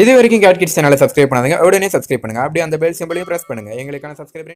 இது வரைக்கும் cat kids சேனலை சப்ஸ்கிரைப் பண்ணாதுங்க. உடனே சப்ஸ்கிரைப் பண்ணுங்க. அப்படியே அந்த பெல் சிம்பிளையும் ப்ரெஸ் பண்ணுங்க. எங்களுக்கான subscribe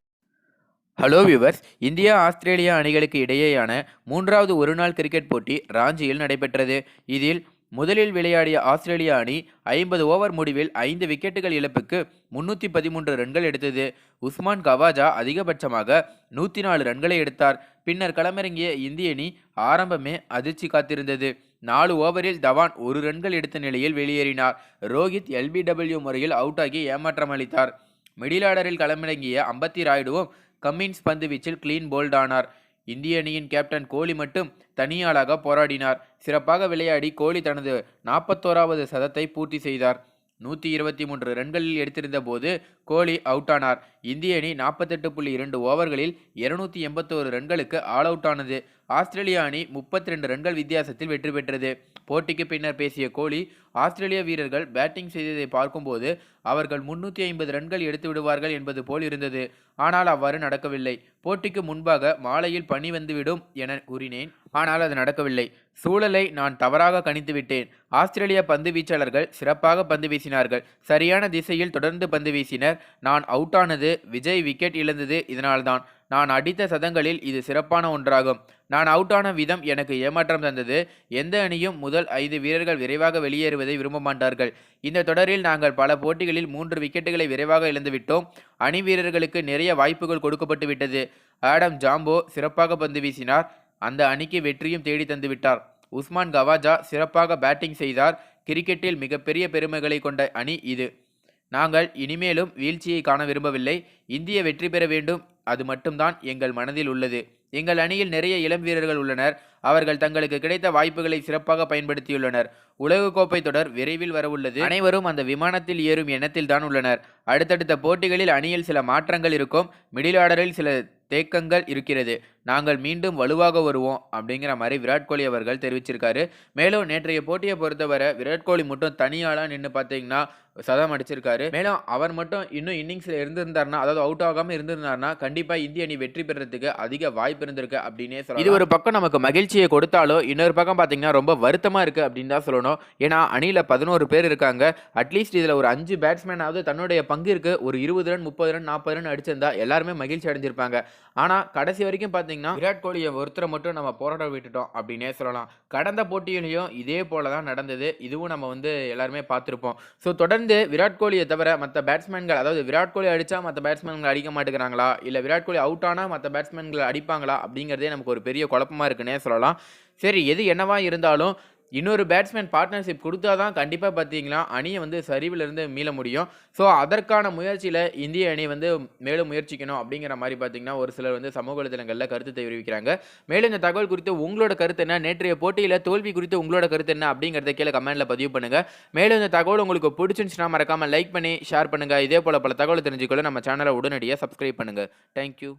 hello viewers India Australia அணிகளுக்கு இடையேயான மூன்றாவது ஒருநாள் கிரிக்கெட் போட்டி ராஞ்சியில் நடைபெற்றது. இதில் முதலில் விளையாடிய ஆஸ்திரேலியா அணி ஐம்பது ஓவர் முடிவில் ஐந்து விக்கெட்டுகள் இழப்புக்கு முன்னூற்றி பதிமூன்று ரன்கள் எடுத்தது. உஸ்மான் கவாஜா அதிகபட்சமாக நூற்றி நாலு ரன்களை எடுத்தார். பின்னர் களமிறங்கிய இந்திய அணி ஆரம்பமே அதிர்ச்சி காத்திருந்தது. நாலு ஓவரில் தவான் ஒரு ரன்கள் எடுத்த நிலையில் வெளியேறினார். ரோஹித் எல்பிடபிள்யூ முறையில் அவுட் ஆகி ஏமாற்றம் அளித்தார். மிடில் ஆர்டரில் களமிறங்கிய அம்பத்தி ராய்டுவும் கம்மின்ஸ் பந்து வீச்சில் கிளீன் போல்ட் ஆனார். இந்திய அணியின் கேப்டன் கோலி மட்டும் தனியாளாக போராடினார். சிறப்பாக விளையாடி கோலி தனது நாற்பத்தோராவது சதத்தை பூர்த்தி செய்தார். நூற்றி இருபத்தி மூன்று ரன்களில் எடுத்திருந்த போது கோலி அவுட் ஆனார் இந்திய அணி நாற்பத்தெட்டு புள்ளி இரண்டு ஓவர்களில் இருநூத்தி எண்பத்தோரு ரன்களுக்கு ஆல் அவுட் ஆனது. ஆஸ்திரேலியா அணி முப்பத்தி ரெண்டு ரன்கள் வித்தியாசத்தில் வெற்றி பெற்றது. போட்டிக்கு பின்னர் பேசிய கோலி ஆஸ்திரேலிய வீரர்கள் பேட்டிங் செய்ததை பார்க்கும்போது அவர்கள் முன்னூற்றி ஐம்பது ரன்கள் எடுத்து விடுவார்கள் என்பது போல் இருந்தது. ஆனால் அவ்வாறு நடக்கவில்லை. போட்டிக்கு முன்பாக மாலையில் பனி வந்துவிடும் என கூறினேன். ஆனால் அது நடக்கவில்லை. சூழலை நான் தவறாக கணித்து விட்டேன். ஆஸ்திரேலிய பந்து வீச்சாளர்கள் சிறப்பாக பந்து வீசினார்கள். சரியான திசையில் தொடர்ந்து பந்து வீசினர். நான் அவுட் ஆனது விஜய் விக்கெட் இழந்தது இதனால்தான் நான் அடித்த சதங்களில் இது சிறப்பான ஒன்றாகும். நான் அவுட் ஆன விதம் எனக்கு ஏமாற்றம் தந்தது. எந்த அணியும் முதல் ஐந்து வீரர்கள் விரைவாக வெளியேறுவது விரும்ப மாட்டார்கள். இந்த தொடரில் நாங்கள் பல போட்டிகளில் மூன்று விக்கெட்டுகளை விரைவாக இழந்துவிட்டோம். அணி வீரர்களுக்கு நிறைய வாய்ப்புகள் கொடுக்கப்பட்டு விட்டது ஆடம் ஜாம்போ சிறப்பாக பந்து வீசினார். அந்த அணிக்கு வெற்றியும் தேடி தந்துவிட்டார். உஸ்மான் கவாஜா சிறப்பாக பேட்டிங் செய்தார். கிரிக்கெட்டில் மிகப்பெரிய பெருமைகளை கொண்ட அணி இது. நாங்கள் இனிமேலும் வீழ்ச்சியை காண விரும்பவில்லை. இந்திய வெற்றி பெற வேண்டும். அது மட்டும்தான் எங்கள் மனதில் உள்ளது. எங்கள் அணியில் நிறைய இளம் வீரர்கள் உள்ளனர். அவர்கள் தங்களுக்கு கிடைத்த வாய்ப்புகளை சிறப்பாக பயன்படுத்தியுள்ளனர். உலகக்கோப்பை தொடர் விரைவில் வரவுள்ளது. அனைவரும் அந்த விமானத்தில் ஏறும் எண்ணத்தில் தான் உள்ளனர். அடுத்தடுத்த போட்டிகளில் அணியில் சில மாற்றங்கள் இருக்கும். மிடில் ஆர்டரில் சில தேக்கங்கள் இருக்கிறது. நாங்கள் மீண்டும் வலுவாக வருவோம் அப்படிங்கிற மாதிரி விராட் கோலி அவர்கள் தெரிவிச்சிருக்காரு. மேலும் நேற்றைய போட்டியை பொறுத்தவரை விராட் கோலி மட்டும் தனியாலாம் நின்று பார்த்தீங்கன்னா சதம் அடிச்சிருக்காரு. மேலும் அவர் மட்டும் இன்னும் இன்னிங்ஸில் இருந்திருந்தார்னா அதாவது அவுட் ஆகாமல் இருந்திருந்தார்னா கண்டிப்பாக இந்திய அணி வெற்றி பெறதுக்கு அதிக வாய்ப்பு இருந்திருக்கு அப்படின்னே சொல்லலாம். இது ஒரு பக்கம் நமக்கு மகிழ்ச்சியை கொடுத்தாலும் இன்னொரு பக்கம் பார்த்தீங்கன்னா ரொம்ப வருத்தமாக இருக்குது அப்படின்னு தான் சொல்லணும். ஏன்னா அணியில் பதினோரு பேர் இருக்காங்க. அட்லீஸ்ட் இதில் ஒரு அஞ்சு பேட்ஸ்மேனாவது தன்னுடைய பங்கிற்கு ஒரு இருபது ரன் முப்பது ரன் நாற்பது ரன் அடிச்சிருந்தா எல்லாருமே மகிழ்ச்சி அடைஞ்சிருப்பாங்க. ஆனால் கடைசி வரைக்கும் பார்த்தீங்கன்னா விராட் கோலியை ஒருத்தரை மட்டும் நம்ம போராட விட்டுட்டோம் அப்படின்னே சொல்லலாம். கடந்த போட்டியிலையும் இதே போல தான் நடந்தது. இதுவும் நம்ம வந்து எல்லாருமே பார்த்துருப்போம். ஸோ தொடர்ந்து விராட் கோலியை தவிர மற்ற பேட்ஸ்மேன்கள் அதாவது விராட் கோலி அடித்தா மற்ற பேட்ஸ்மேன்கள் அடிக்க மாட்டேங்கிறாங்களா? இல்லை விராட் கோலி அவுட் ஆனால் மற்ற பேட்ஸ்மேன்கள் அடிப்பாங்களா? அப்படிங்கிறதே நமக்கு ஒரு பெரிய குழப்பமா இருக்குன்னே சொல்லலாம். சரி எது என்னவா இருந்தாலும் இன்னொரு பேட்ஸ்மேன் பார்ட்னர்ஷிப் கொடுத்தா தான் கண்டிப்பாக பார்த்தீங்கன்னா அணியை வந்து சரிவிலிருந்து மீள முடியும். ஸோ அதற்கான முயற்சியில் இந்திய அணி வந்து மேலும் முயற்சிக்கணும் அப்படிங்கிற மாதிரி பார்த்தீங்கன்னா ஒரு சிலர் வந்து சமூக வலைதளங்களில் கருத்து தெரிவிக்கிறாங்க. மேலும் இந்த தகவல் குறித்து உங்களோட கருத்து என்ன? நேற்றைய போட்டியில் தோல்வி குறித்து உங்களோட கருத்து என்ன? அப்படிங்கிறத கீழே கமெண்ட்டில் பதிவு பண்ணுங்கள் மேலும் இந்த தகவல் உங்களுக்கு பிடிச்சிருந்துச்சுன்னா மறக்காமல் லைக் பண்ணி ஷேர் பண்ணுங்கள் இதே போல் பல தகவல் தெரிஞ்சுக்கொள்ள நம்ம சேனலை உடனடியாக சப்ஸ்கிரைப் பண்ணுங்கள் தேங்க்யூ